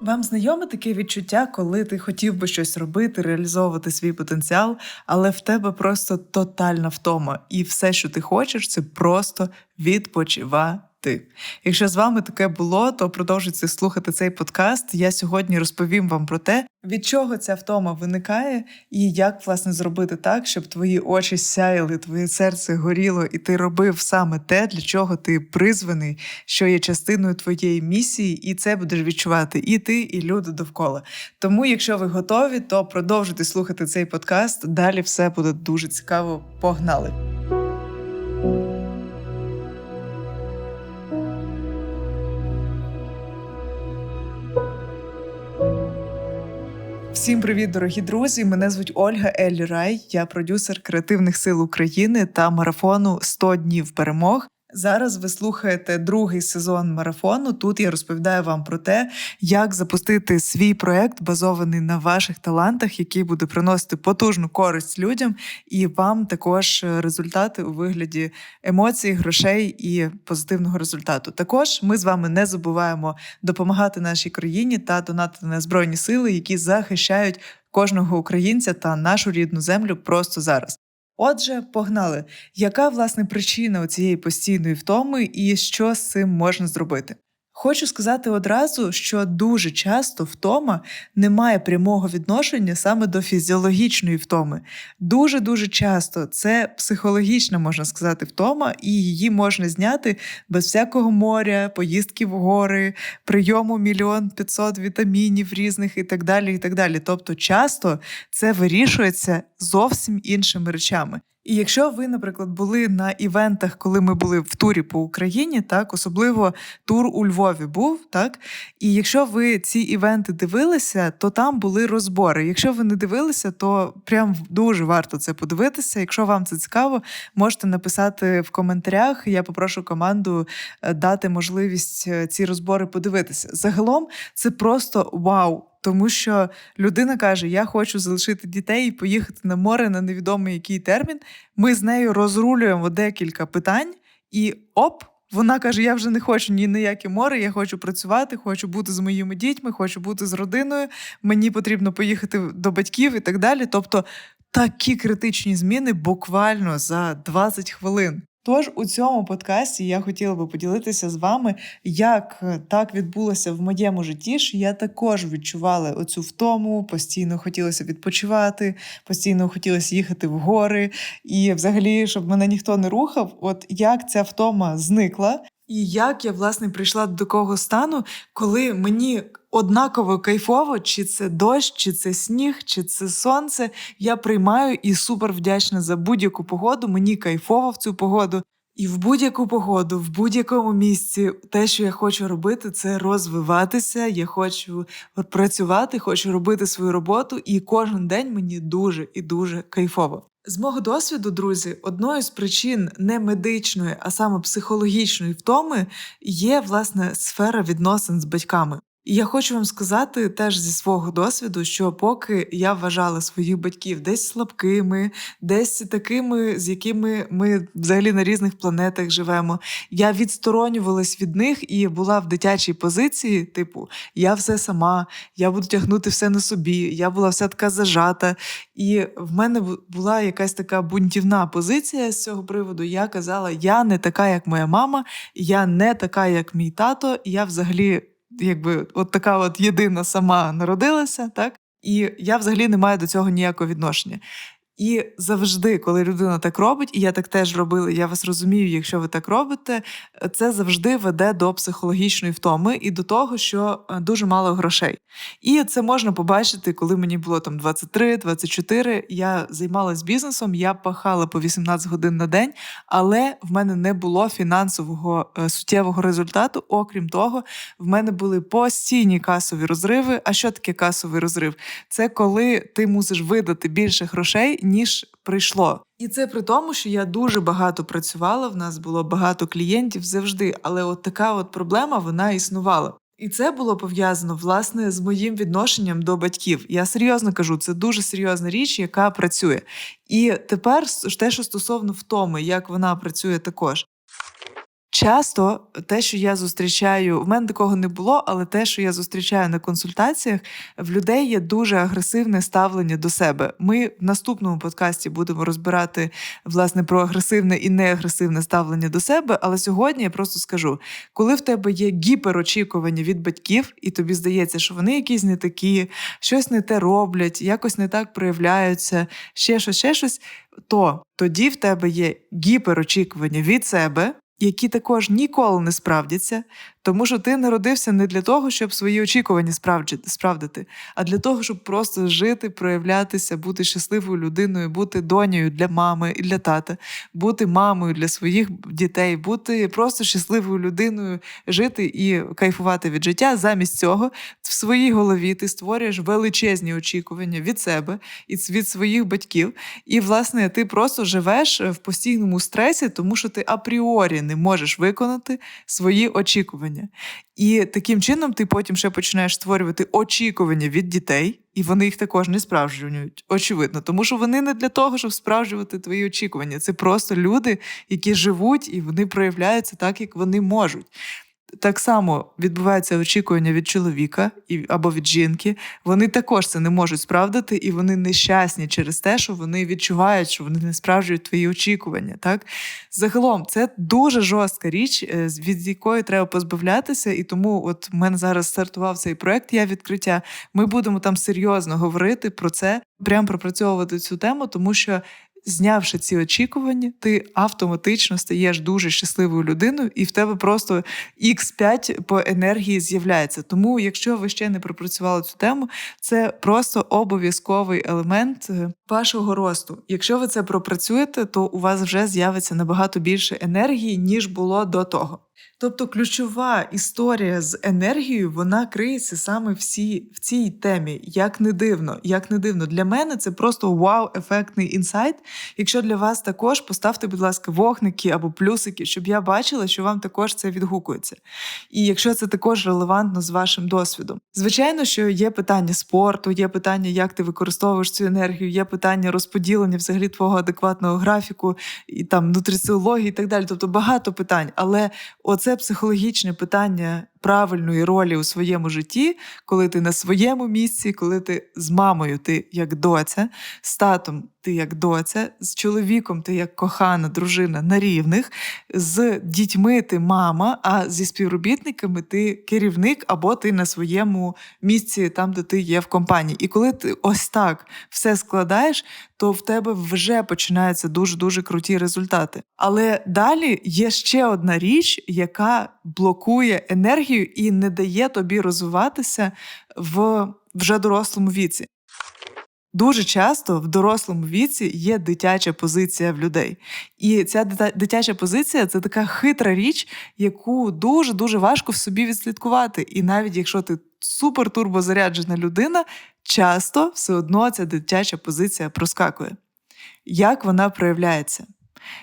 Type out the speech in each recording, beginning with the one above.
Вам знайоме таке відчуття, коли ти хотів би щось робити, реалізовувати свій потенціал, але в тебе просто тотальна втома, і все, що ти хочеш, це просто відпочивати. Якщо з вами таке було, то продовжуйте слухати цей подкаст. Я сьогодні розповім вам про те, від чого ця втома виникає, і як власне зробити так, щоб твої очі сяяли, твоє серце горіло, і ти робив саме те, для чого ти призваний, що є частиною твоєї місії, і це будеш відчувати і ти, і люди довкола. Тому, якщо ви готові, то продовжуйте слухати цей подкаст. Далі все буде дуже цікаво. Погнали! Всім привіт, дорогі друзі! Мене звуть Ольга Ель Рай. Я продюсер креативних сил України та марафону «100 днів перемог. Зараз ви слухаєте другий сезон марафону. Тут я розповідаю вам про те, як запустити свій проект, базований на ваших талантах, який буде приносити потужну користь людям, і вам також результати у вигляді емоцій, грошей і позитивного результату. Також ми з вами не забуваємо допомагати нашій країні та донатити на збройні сили, які захищають кожного українця та нашу рідну землю просто зараз. Отже, погнали. Яка власне причина цієї постійної втоми і що з цим можна зробити? Хочу сказати одразу, що дуже часто втома не має прямого відношення саме до фізіологічної втоми. Дуже дуже часто це психологічна, можна сказати, втома, і її можна зняти без всякого моря, поїздки в гори, прийому мільйон п'ятсот вітамінів різних і так далі. і так далі. Тобто, часто це вирішується зовсім іншими речами. І якщо ви, наприклад, були на івентах, коли ми були в турі по Україні, так особливо тур у Львові був, так і якщо ви ці івенти дивилися, то там були розбори. Якщо ви не дивилися, то прям дуже варто це подивитися. Якщо вам це цікаво, можете написати в коментарях. Я попрошу команду е, дати можливість е, ці розбори подивитися. Загалом це просто вау. Тому що людина каже: Я хочу залишити дітей і поїхати на море на невідомий який термін. Ми з нею розрулюємо декілька питань, і оп, вона каже: Я вже не хочу ні на яке море, я хочу працювати, хочу бути з моїми дітьми, хочу бути з родиною. Мені потрібно поїхати до батьків і так далі. Тобто такі критичні зміни буквально за 20 хвилин. Тож у цьому подкасті я хотіла би поділитися з вами, як е, так відбулося в моєму житті. що Я також відчувала оцю втому, постійно хотілося відпочивати, постійно хотілося їхати в гори, і взагалі, щоб мене ніхто не рухав, от як ця втома зникла, і як я власне прийшла до такого стану, коли мені однаково кайфово, чи це дощ, чи це сніг, чи це сонце. Я приймаю і супер вдячна за будь-яку погоду. Мені кайфово в цю погоду. І в будь-яку погоду, в будь-якому місці, те, що я хочу робити, це розвиватися. Я хочу працювати, хочу робити свою роботу, і кожен день мені дуже і дуже кайфово. З мого досвіду, друзі, одною з причин не медичної, а саме психологічної втоми є власне сфера відносин з батьками. І я хочу вам сказати теж зі свого досвіду, що поки я вважала своїх батьків десь слабкими, десь такими, з якими ми взагалі на різних планетах живемо, я відсторонювалась від них і була в дитячій позиції, типу, я все сама, я буду тягнути все на собі, я була вся така зажата. І в мене була якась така бунтівна позиція з цього приводу. Я казала, я не така, як моя мама, я не така, як мій тато, я взагалі якби от така от єдина сама народилася, так? І я взагалі не маю до цього ніякого відношення. І завжди, коли людина так робить, і я так теж робила, я вас розумію, якщо ви так робите, це завжди веде до психологічної втоми і до того, що е, дуже мало грошей. І це можна побачити, коли мені було там 23-24, Я займалась бізнесом, я пахала по 18 годин на день, але в мене не було фінансового е, суттєвого результату. Окрім того, в мене були постійні касові розриви. А що таке касовий розрив? Це коли ти мусиш видати більше грошей ніж прийшло. І це при тому, що я дуже багато працювала. В нас було багато клієнтів завжди. Але от така от проблема вона існувала. І це було пов'язано власне з моїм відношенням до батьків. Я серйозно кажу, це дуже серйозна річ, яка працює. І тепер те, що стосовно втоми, як вона працює також. Часто те, що я зустрічаю, в мене такого не було, але те, що я зустрічаю на консультаціях, в людей є дуже агресивне ставлення до себе. Ми в наступному подкасті будемо розбирати власне про агресивне і неагресивне ставлення до себе. Але сьогодні я просто скажу: коли в тебе є гіперочікування від батьків, і тобі здається, що вони якісь не такі, щось не те роблять, якось не так проявляються, ще щось, ще щось, то тоді в тебе є гіперочікування від себе які також ніколи не справдяться, тому що ти народився не для того, щоб свої очікування справдити, а для того, щоб просто жити, проявлятися, бути щасливою людиною, бути донею для мами і для тата, бути мамою для своїх дітей, бути просто щасливою людиною, жити і кайфувати від життя. Замість цього в своїй голові ти створюєш величезні очікування від себе і від своїх батьків. І, власне, ти просто живеш в постійному стресі, тому що ти апріорі не можеш виконати свої очікування очікування. І таким чином ти потім ще починаєш створювати очікування від дітей, і вони їх також не справжнюють, очевидно, тому що вони не для того, щоб справжувати твої очікування. Це просто люди, які живуть і вони проявляються так, як вони можуть. Так само відбувається очікування від чоловіка або від жінки. Вони також це не можуть справдити, і вони нещасні через те, що вони відчувають, що вони не справджують твої очікування. Так загалом це дуже жорстка річ, е, від якої треба позбавлятися. І тому, от у мене зараз стартував цей проект. Я відкриття. Ми будемо там серйозно говорити про це, прям пропрацьовувати цю тему, тому що знявши ці очікування, ти автоматично стаєш дуже щасливою людиною, і в тебе просто x 5 по енергії з'являється. Тому, якщо ви ще не пропрацювали цю тему, це просто обов'язковий елемент е, вашого росту. Якщо ви це пропрацюєте, то у вас вже з'явиться набагато більше енергії, ніж було до того. Тобто ключова історія з енергією вона криється саме всі в цій темі. Як не дивно, як не дивно. Для мене це просто вау-ефектний інсайт. Якщо для вас також поставте, будь ласка, вогники або плюсики, щоб я бачила, що вам також це відгукується. І якщо це також релевантно з вашим досвідом. Звичайно, що є питання спорту, є питання, як ти використовуєш цю енергію, є питання розподілення взагалі твого адекватного графіку, і там нутриціології і так далі. Тобто багато питань. Але оце психологічне питання правильної ролі у своєму житті, коли ти на своєму місці, коли ти з мамою, ти як доця, з татом ти як доця, з чоловіком ти як кохана дружина на рівних, з дітьми ти мама, а зі співробітниками ти керівник або ти на своєму місці, там, де ти є в компанії. І коли ти ось так все складаєш, то в тебе вже починаються дуже-дуже круті результати. Але далі є ще одна річ, яка блокує енергію і не дає тобі розвиватися в вже дорослому віці. Дуже часто в дорослому віці є дитяча позиція в людей. І ця дитяча позиція це така хитра річ, яку дуже дуже важко в собі відслідкувати. І навіть якщо ти супер-турбозаряджена людина, часто все одно ця дитяча позиція проскакує. Як вона проявляється?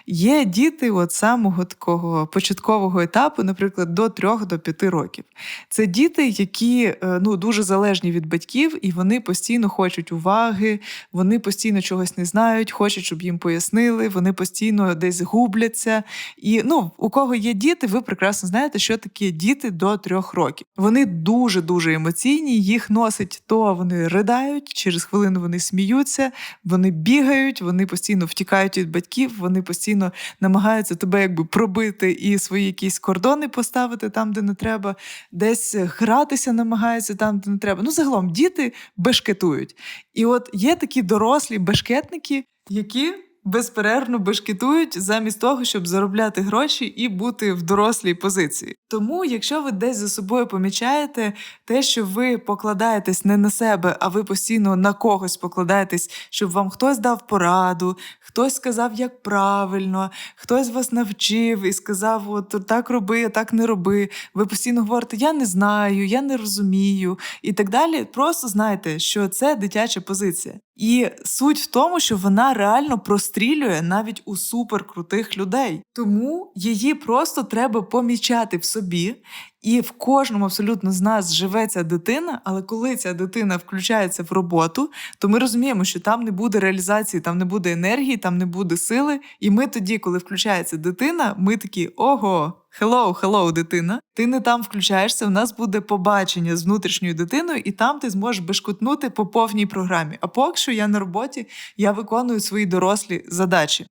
Є діти от самого такого початкового етапу, наприклад, до 3 до 5 років. Це діти, які е, ну, дуже залежні від батьків, і вони постійно хочуть уваги, вони постійно чогось не знають, хочуть, щоб їм пояснили, вони постійно десь губляться. І ну, у кого є діти, ви прекрасно знаєте, що такі діти до 3 років. Вони дуже-дуже емоційні, їх носить то вони riдають, через хвилину вони сміються, вони бігають, вони постійно втікають від батьків. вони постійно намагаються тебе якби пробити і свої якісь кордони поставити там, де не треба, десь гратися намагаються там, де не треба. Ну, загалом діти бешкетують. І от є такі дорослі бешкетники, які безперервно бешкетують замість того, щоб заробляти гроші і бути в дорослій позиції. Тому, якщо ви десь за собою помічаєте те, що ви покладаєтесь не на себе, а ви постійно на когось покладаєтесь, щоб вам хтось дав пораду, хтось сказав, як правильно, хтось вас навчив і сказав: от так роби, так не роби. Ви постійно говорите, я не знаю, я не розумію і так далі. Просто знайте, що це дитяча позиція. І суть в тому, що вона реально прострілює навіть у суперкрутих людей. Тому її просто треба помічати в собі. І в кожному абсолютно з нас живе ця дитина, але коли ця дитина включається в роботу, то ми розуміємо, що там не буде реалізації, там не буде енергії, там не буде сили. І ми тоді, коли включається дитина, ми такі ого, Hello, hello, дитина. Ти не там включаєшся. У нас буде побачення з внутрішньою дитиною, і там ти зможеш бешкутнути по повній програмі. А поки що я на роботі, я виконую свої дорослі задачі.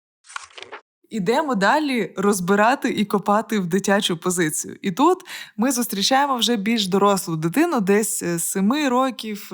Ідемо далі розбирати і копати в дитячу позицію. І тут ми зустрічаємо вже більш дорослу дитину, десь з 7 років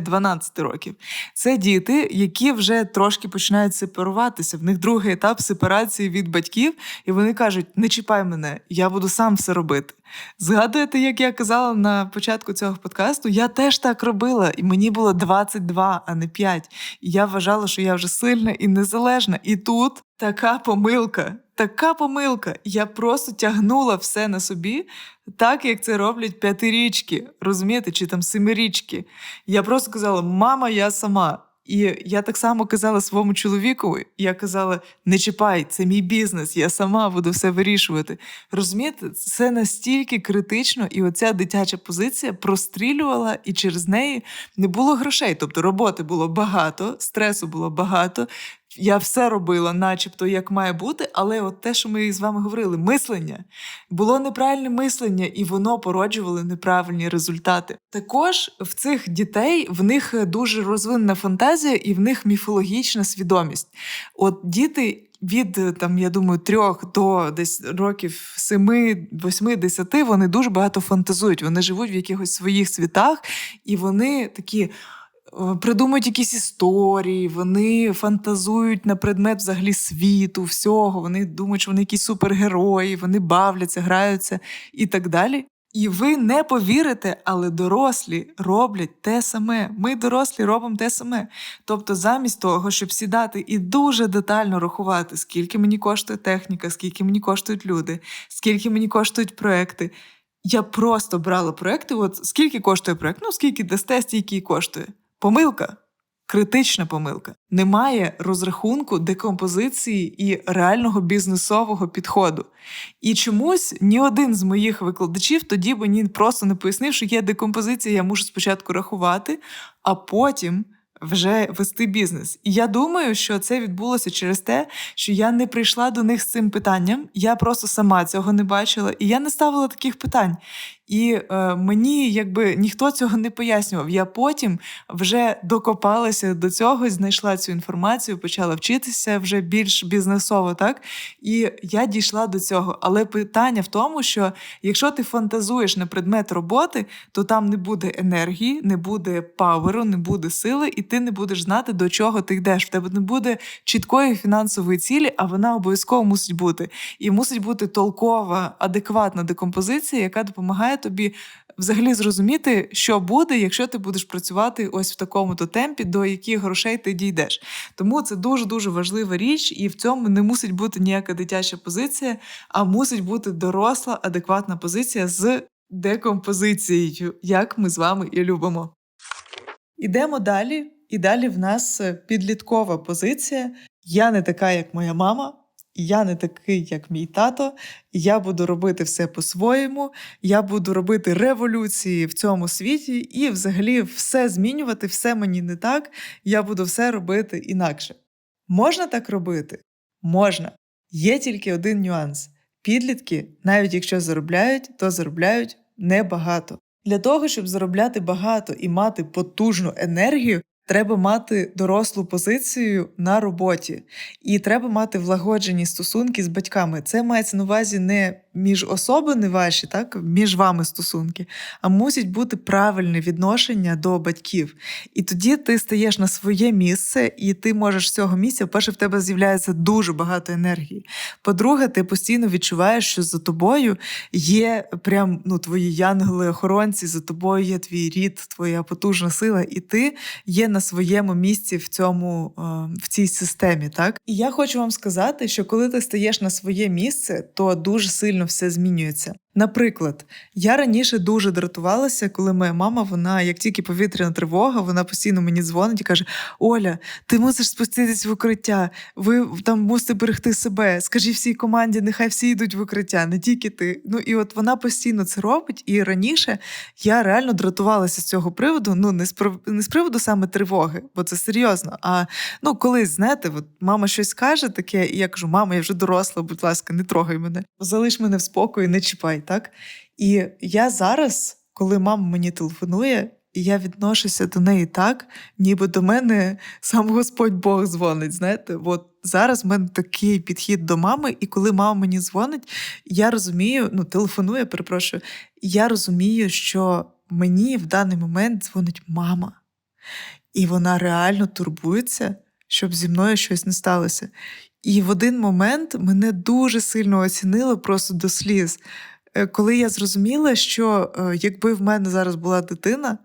12 років. Це діти, які вже трошки починають сепаруватися. В них другий етап сепарації від батьків, і вони кажуть: не чіпай мене, я буду сам все робити. Згадуєте, як я казала на початку цього подкасту, я теж так робила, і мені було 22, а не 5. І я вважала, що я вже сильна і незалежна. І тут така помилка, така помилка. Я просто тягнула все на собі, так як це роблять п'ятирічки, розумієте, чи там семирічки. Я просто казала: мама, я сама. І я так само казала своєму чоловіку, я казала: не чіпай, це мій бізнес, я сама буду все вирішувати. Розумієте, це настільки критично, і оця дитяча позиція прострілювала, і через неї не було грошей. Тобто роботи було багато, стресу було багато. Я все робила, начебто, як має бути, але от те, що ми з вами говорили, мислення було неправильне мислення, і воно породжувало неправильні результати. Також в цих дітей в них дуже розвинена фантазія і в них міфологічна свідомість. От діти. Від там, я думаю, трьох до десь років семи, восьми, десяти вони дуже багато фантазують. Вони живуть в якихось своїх світах, і вони такі придумують якісь історії, вони фантазують на предмет взагалі світу, всього. Вони думають, що вони якісь супергерої, вони бавляться, граються і так далі. І ви не повірите, але дорослі роблять те саме. Ми, дорослі, робимо те саме. Тобто, замість того, щоб сідати і дуже детально рахувати, скільки мені коштує техніка, скільки мені коштують люди, скільки мені коштують проекти. Я просто брала проекти. От скільки коштує проект? Ну скільки дасте, стільки коштує. Помилка, критична помилка. Немає розрахунку декомпозиції і реального бізнесового підходу. І чомусь ні один з моїх викладачів тоді мені просто не пояснив, що є декомпозиція, я мушу спочатку рахувати, а потім вже вести бізнес. І я думаю, що це відбулося через те, що я не прийшла до них з цим питанням. Я просто сама цього не бачила, і я не ставила таких питань. І е, мені якби ніхто цього не пояснював. Я потім вже докопалася до цього, знайшла цю інформацію, почала вчитися вже більш бізнесово, так і я дійшла до цього. Але питання в тому, що якщо ти фантазуєш на предмет роботи, то там не буде енергії, не буде паверу, не буде сили, і ти не будеш знати, до чого ти йдеш. В тебе не буде чіткої фінансової цілі, а вона обов'язково мусить бути. І мусить бути толкова, адекватна декомпозиція, яка допомагає тобі взагалі зрозуміти, що буде, якщо ти будеш працювати ось в такому-то темпі, до яких грошей ти дійдеш. Тому це дуже дуже важлива річ, і в цьому не мусить бути ніяка дитяча позиція, а мусить бути доросла, адекватна позиція з декомпозицією, як ми з вами і любимо. Ідемо далі. І далі в нас підліткова позиція. Я не така, як моя мама я не такий, як мій тато, я буду робити все по-своєму, я буду робити революції в цьому світі і, взагалі, все змінювати, все мені не так, я буду все робити інакше. Можна так робити? Можна. Є тільки один нюанс: підлітки, навіть якщо заробляють, то заробляють небагато. Для того, щоб заробляти багато і мати потужну енергію, Треба мати дорослу позицію на роботі, і треба мати влагоджені стосунки з батьками. Це мається на увазі не між особини ваші, так між вами стосунки, а мусить бути правильне відношення до батьків. І тоді ти стаєш на своє місце, і ти можеш з цього місця, перше, в тебе з'являється дуже багато енергії. По-друге, ти постійно відчуваєш, що за тобою є прям ну, твої янголи-охоронці, за тобою є твій рід, твоя потужна сила, і ти є на своєму місці в цьому е, в цій системі. Так і я хочу вам сказати, що коли ти стаєш на своє місце, то дуже сильно все змінюється. Наприклад, я раніше дуже дратувалася, коли моя мама, вона, як тільки повітряна тривога, вона постійно мені дзвонить і каже: Оля, ти мусиш спуститись в укриття, ви там мусите берегти себе. Скажи всій команді, нехай всі йдуть в укриття, не тільки ти. Ну і от вона постійно це робить. І раніше я реально дратувалася з цього приводу. Ну не з не з приводу саме тривоги, бо це серйозно. А ну колись знаєте, от мама щось каже таке, і я кажу: мама, я вже доросла, будь ласка, не трогай мене, залиш мене в спокої, не чіпай так? І я зараз, коли мама мені телефонує, я відношуся до неї так, ніби до мене сам Господь Бог дзвонить. Знаєте, от зараз в мене такий підхід до мами, і коли мама мені дзвонить, я розумію, ну, телефонує, перепрошую, я розумію, що мені в даний момент дзвонить мама, і вона реально турбується, щоб зі мною щось не сталося. І в один момент мене дуже сильно оцінило просто до сліз. Е, коли я зрозуміла, що е, якби в мене зараз була дитина,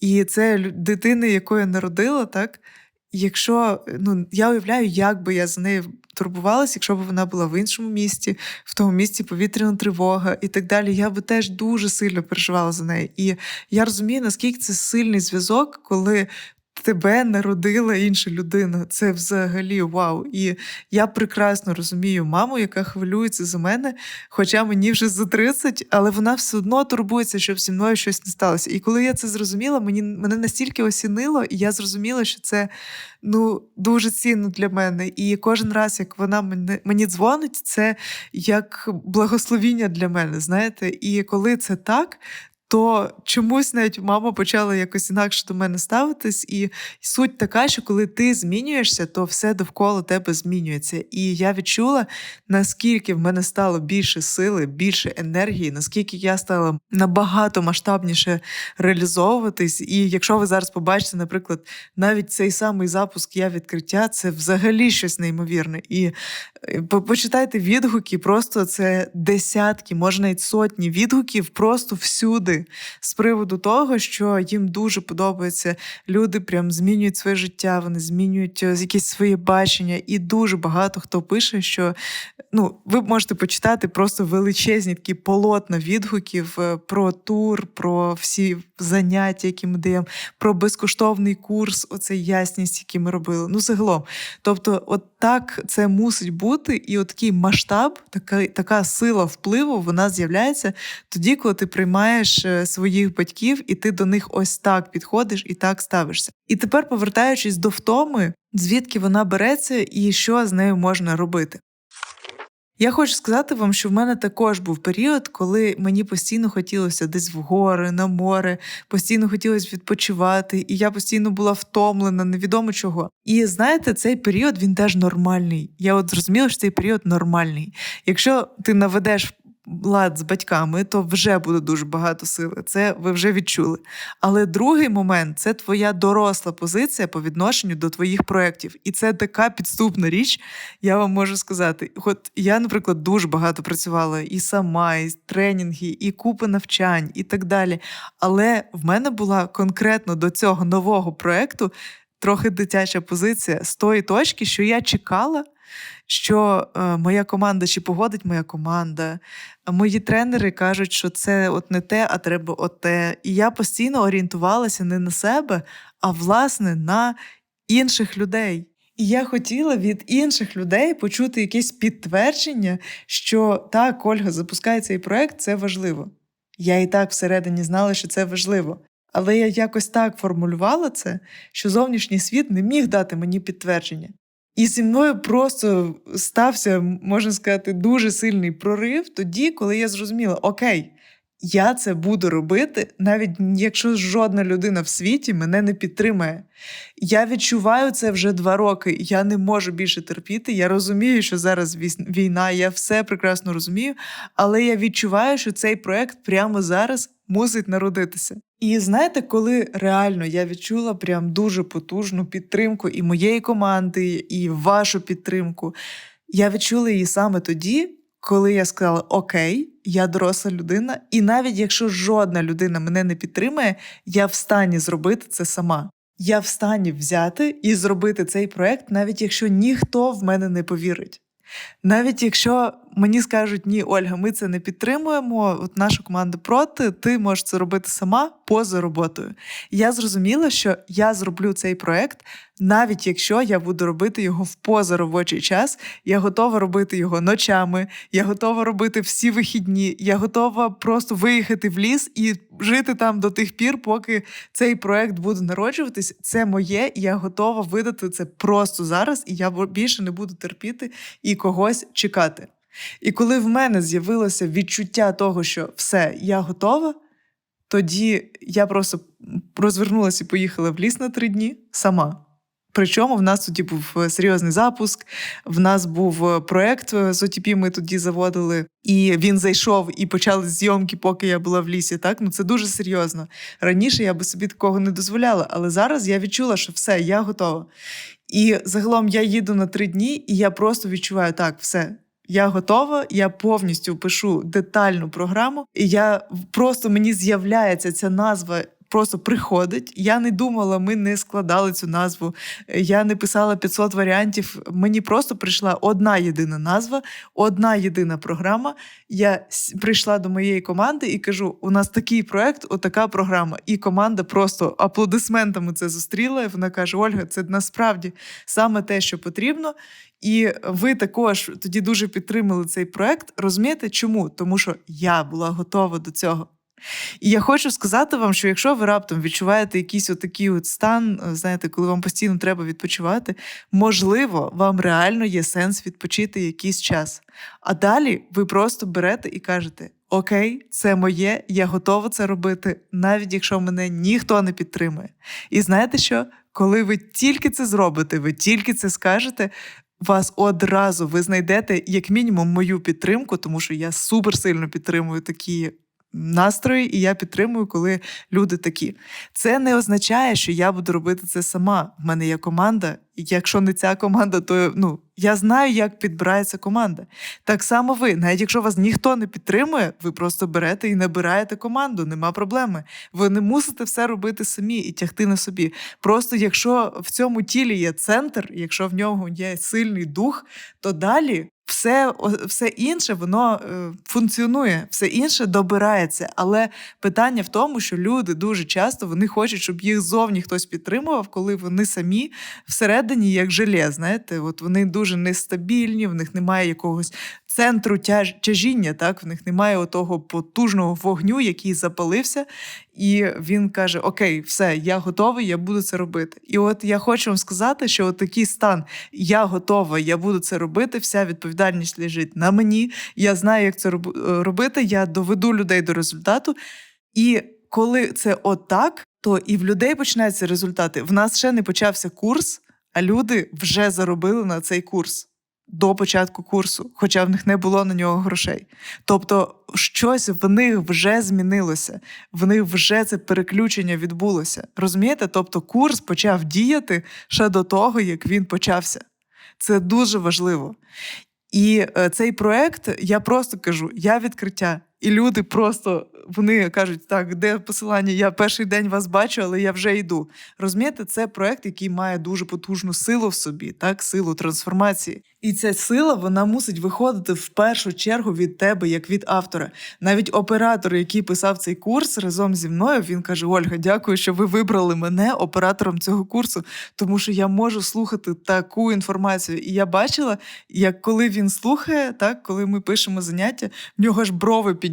і це дитина, яку я народила, так. Якщо ну я уявляю, як би я за нею турбувалася, якщо б вона була в іншому місті, в тому місці повітряна тривога і так далі, я би теж дуже сильно переживала за неї. І я розумію, наскільки це сильний зв'язок, коли тебе народила інша людина. Це взагалі вау. І я прекрасно розумію маму, яка хвилюється за мене, хоча мені вже за 30, але вона все одно турбується, щоб зі мною щось не сталося. І коли я це зрозуміла, мені мене настільки осінило, і я зрозуміла, що це ну дуже цінно для мене. І кожен раз, як вона мені, мені дзвонить, це як благословіння для мене. Знаєте, і коли це так, то чомусь навіть мама почала якось інакше до мене ставитись, і суть така, що коли ти змінюєшся, то все довкола тебе змінюється. І я відчула, наскільки в мене стало більше сили, більше енергії, наскільки я стала набагато масштабніше реалізовуватись. І якщо ви зараз побачите, наприклад, навіть цей самий запуск я відкриття, це взагалі щось неймовірне. І е, почитайте відгуки, просто це десятки, може навіть сотні відгуків, просто всюди з приводу того, що їм дуже подобається. Люди прям змінюють своє життя, вони змінюють е, якісь свої бачення, і дуже багато хто пише, що ну, ви можете почитати просто величезні такі полотна відгуків е, про тур, про всі заняття, які ми даємо, про безкоштовний курс, оцей ясність, який ми робили. Ну, загалом. Тобто, от так це мусить бути, і от такий масштаб, така така сила впливу, вона з'являється тоді, коли ти приймаєш е, своїх батьків, і ти до них ось так підходиш і так ставишся. І тепер, повертаючись до втоми, звідки вона береться і що з нею можна робити. Я хочу сказати вам, що в мене також був період, коли мені постійно хотілося десь в гори, на море, постійно хотілося відпочивати, і я постійно була втомлена, невідомо чого. І знаєте, цей період він теж нормальний. Я от зрозуміла, що цей період нормальний. Якщо ти наведеш лад з батьками, то вже буде дуже багато сили. Це ви вже відчули. Але другий момент це твоя доросла позиція по відношенню до твоїх проєктів. І це така підступна річ, я вам можу сказати. От я, наприклад, дуже багато працювала і сама, і тренінги, і купи навчань, і так далі. Але в мене була конкретно до цього нового проєкту трохи дитяча позиція з тої точки, що я чекала що е, моя команда чи погодить моя команда. Мої тренери кажуть, що це от не те, а треба оте. І я постійно орієнтувалася не на себе, а власне на інших людей. І я хотіла від інших людей почути якесь підтвердження, що так, Ольга запускає цей проект, це важливо. Я і так всередині знала, що це важливо. Але я якось так формулювала це, що зовнішній світ не міг дати мені підтвердження. І зі мною просто стався, можна сказати, дуже сильний прорив тоді, коли я зрозуміла, окей, я це буду робити, навіть якщо жодна людина в світі мене не підтримає. Я відчуваю це вже два роки. Я не можу більше терпіти. Я розумію, що зараз війна, я все прекрасно розумію, але я відчуваю, що цей проект прямо зараз мусить народитися. І знаєте, коли реально я відчула прям дуже потужну підтримку і моєї команди, і вашу підтримку, я відчула її саме тоді, коли я сказала: Окей, я доросла людина, і навіть якщо жодна людина мене не підтримає, я в стані зробити це сама. Я в стані взяти і зробити цей проект, навіть якщо ніхто в мене не повірить. Навіть якщо мені скажуть: ні, Ольга, ми це не підтримуємо. От наша команда проти, ти можеш це робити сама поза роботою. я зрозуміла, що я зроблю цей проект, навіть якщо я буду робити його в позаробочий час. Я готова робити його ночами, я готова робити всі вихідні, я готова просто виїхати в ліс і жити там до тих пір, поки цей проект буде народжуватись. Це моє, і я готова видати це просто зараз, і я більше не буду терпіти і когось чекати. І коли в мене з'явилося відчуття того, що все, я готова, тоді я просто розвернулася і поїхала в ліс на три дні сама. Причому в нас тоді був е, серйозний запуск, в нас був е, проект е, з OTP, ми тоді заводили, і він зайшов і почали зйомки, поки я була в лісі. Так, ну це дуже серйозно. Раніше я би собі такого не дозволяла, але зараз я відчула, що все, я готова. І загалом я їду на три дні, і я просто відчуваю так, все. Я готова, я повністю пишу детальну програму, і я просто мені з'являється ця назва просто приходить. Я не думала, ми не складали цю назву. Я не писала 500 варіантів. Мені просто прийшла одна єдина назва, одна єдина програма. Я прийшла до моєї команди і кажу: у нас такий проект, отака програма. І команда просто аплодисментами це зустріла. Вона каже: Ольга, це насправді саме те, що потрібно. І ви також тоді дуже підтримали цей проект. Розумієте, чому? Тому що я була готова до цього. І я хочу сказати вам, що якщо ви раптом відчуваєте якийсь отакий от стан, е, знаєте, коли вам постійно треба відпочивати, можливо, вам реально є сенс відпочити якийсь час. А далі ви просто берете і кажете: Окей, це моє, я готова це робити, навіть якщо мене ніхто не підтримує. І знаєте що? Коли ви тільки це зробите, ви тільки це скажете. Вас одразу ви знайдете як мінімум мою підтримку, тому що я супер сильно підтримую такі настрої, і я підтримую, коли люди такі. Це не означає, що я буду робити це сама. В мене є команда, і якщо не ця команда, то ну я знаю, як підбирається команда. Так само ви, навіть якщо вас ніхто не підтримує, ви просто берете і набираєте команду, нема проблеми. Ви не мусите все робити самі і тягти на собі. Просто якщо в цьому тілі є центр, якщо в ньому є сильний дух, то далі все все інше воно е, функціонує, все інше добирається. Але питання в тому, що люди дуже часто вони хочуть, щоб їх зовні хтось підтримував, коли вони самі всередині як желе, знаєте, от вони дуже нестабільні, в них немає якогось центру тяж, тяжіння, так в них немає того потужного вогню, який запалився, і він каже: Окей, все, я готовий, я буду це робити. І от я хочу вам сказати, що от такий стан я готова, я буду це робити. Вся відповідальність лежить на мені. Я знаю, як це робити. Я доведу людей до результату. І коли це отак, то і в людей починаються результати. В нас ще не почався курс, а люди вже заробили на цей курс до початку курсу, хоча в них не було на нього грошей. Тобто, щось в них вже змінилося, в них вже це переключення відбулося. Розумієте? Тобто, курс почав діяти ще до того, як він почався. Це дуже важливо. І е, цей проект, я просто кажу: я відкриття. І люди просто вони кажуть, так, де посилання? Я перший день вас бачу, але я вже йду. Розумієте, це проект, який має дуже потужну силу в собі, так, силу трансформації. І ця сила вона мусить виходити в першу чергу від тебе, як від автора. Навіть оператор, який писав цей курс разом зі мною, він каже: Ольга, дякую, що ви вибрали мене оператором цього курсу, тому що я можу слухати таку інформацію. І я бачила, як коли він слухає, так коли ми пишемо заняття, в нього ж брови піднімаються,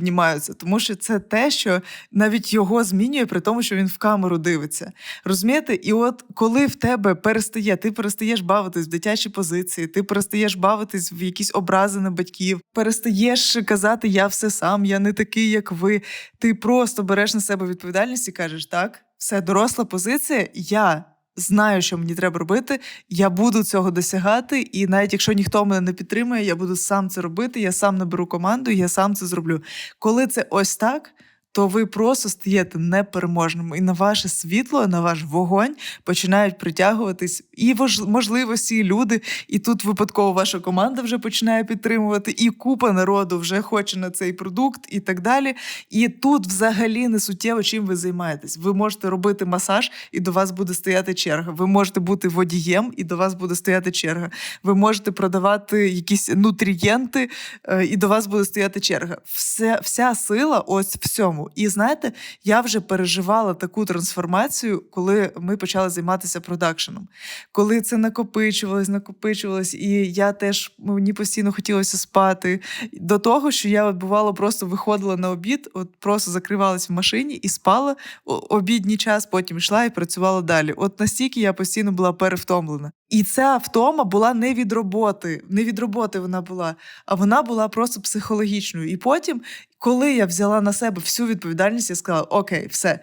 тому що це те, що навіть його змінює, при тому, що він в камеру дивиться. Розумієте? І от коли в тебе перестає, ти перестаєш бавитись в дитячі позиції, ти перестаєш бавитись в якісь образи на батьків, перестаєш казати Я все сам, я не такий, як ви. Ти просто береш на себе відповідальність і кажеш, так, все доросла позиція, я. Знаю, що мені треба робити, я буду цього досягати, і навіть якщо ніхто мене не підтримує, я буду сам це робити. Я сам наберу команду, я сам це зроблю. Коли це ось так, то ви просто стаєте непереможними. І на ваше світло, на ваш вогонь починають притягуватись і можливості, і люди. І тут випадково ваша команда вже починає підтримувати, і купа народу вже хоче на цей продукт, і так далі. І тут взагалі не суттєво, чим ви займаєтесь. Ви можете робити масаж, і до вас буде стояти черга. Ви можете бути водієм, і до вас буде стояти черга. Ви можете продавати якісь нутрієнти, е, і до вас буде стояти черга. Все, Вся сила ось в цьому. І знаєте, я вже переживала таку трансформацію, коли ми почали займатися продакшеном. Коли це накопичувалось, накопичувалось, і я теж мені постійно хотілося спати. До того, що я бувало просто виходила на обід, от просто закривалась в машині і спала обідній час, потім йшла і працювала далі. От настільки я постійно була перевтомлена. І ця втома була не від роботи, не від роботи вона була, а вона була просто психологічною. І потім, коли я взяла на себе всю відповідальність, я сказала: Окей, все.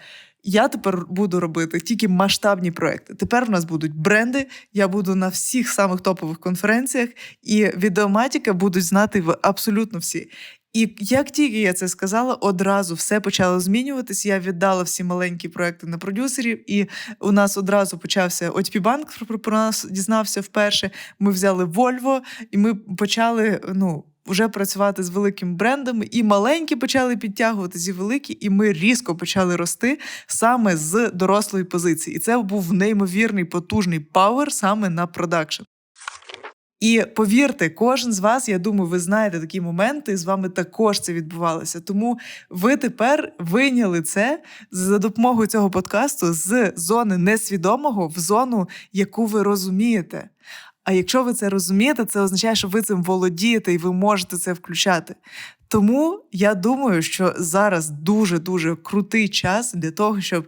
Я тепер буду робити тільки масштабні проекти. Тепер в нас будуть бренди. Я буду на всіх самих топових конференціях, і відеоматіка будуть знати в абсолютно всі. І як тільки я це сказала, одразу все почало змінюватись. Я віддала всі маленькі проекти на продюсерів, і у нас одразу почався OTP банк про нас дізнався вперше. Ми взяли Volvo, і ми почали ну. Вже працювати з великими брендами, і маленькі почали підтягувати зі великі, і ми різко почали рости саме з дорослої позиції. І це був неймовірний потужний пауер саме на продакшн. І повірте, кожен з вас, я думаю, ви знаєте такі моменти, і з вами також це відбувалося. Тому ви тепер вийняли це за допомогою цього подкасту з зони несвідомого в зону, яку ви розумієте. А якщо ви це розумієте, це означає, що ви цим володієте і ви можете це включати. Тому я думаю, що зараз дуже дуже крутий час для того, щоб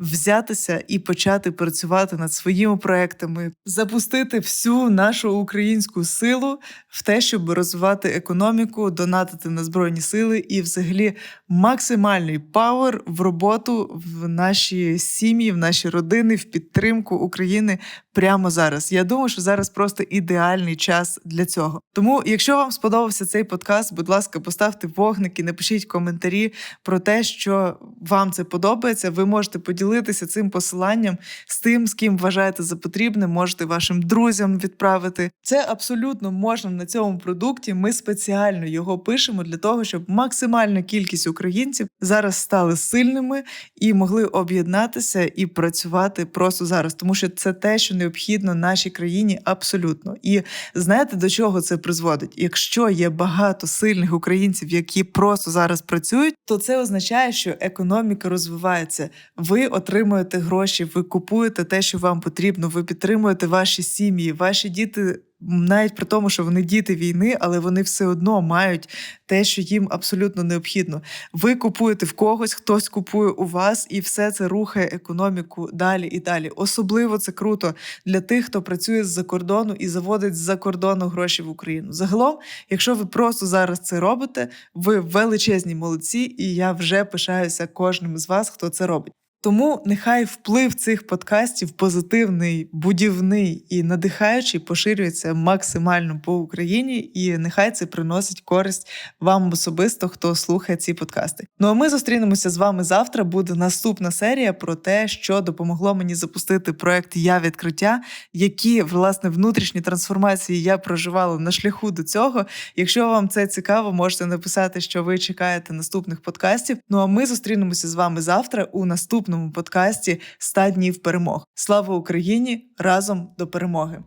взятися і почати працювати над своїми проектами, запустити всю нашу українську силу в те, щоб розвивати економіку, донатити на збройні сили і, взагалі, максимальний пауер в роботу в наші сім'ї, в наші родини, в підтримку України прямо зараз. Я думаю, що зараз просто ідеальний час для цього. Тому, якщо вам сподобався цей подкаст, будь ласка, поставте вогники, напишіть коментарі про те, що вам це подобається. Ви можете поділитися цим посиланням з тим, з ким вважаєте за потрібне. Можете вашим друзям відправити. Це абсолютно можна на цьому продукті. Ми спеціально його пишемо для того, щоб максимальна кількість українців зараз стали сильними і могли об'єднатися і працювати просто зараз, тому що це те, що необхідно нашій країні абсолютно. І знаєте до чого це призводить? Якщо є багато сильних українців, які просто зараз працюють, то це означає, що економіка розвивається. Ви отримуєте гроші, ви купуєте те, що вам потрібно. Ви підтримуєте ваші сім'ї, ваші діти навіть при тому, що вони діти війни, але вони все одно мають те, що їм абсолютно необхідно. Ви купуєте в когось, хтось купує у вас, і все це рухає економіку далі і далі. Особливо це круто для тих, хто працює з-за кордону і заводить з-за кордону гроші в Україну. Загалом, якщо ви просто зараз це робите, ви величезні молодці, і я вже пишаюся кожним з вас, хто це робить. Тому нехай вплив цих подкастів позитивний, будівний і надихаючий поширюється максимально по Україні, і нехай це приносить користь вам особисто, хто слухає ці подкасти. Ну а ми зустрінемося з вами завтра. Буде наступна серія про те, що допомогло мені запустити проект Я відкриття, які власне внутрішні трансформації я проживала на шляху до цього. Якщо вам це цікаво, можете написати, що ви чекаєте наступних подкастів. Ну а ми зустрінемося з вами завтра у наступному наступному подкасті ста днів перемог. Слава Україні! Разом до перемоги!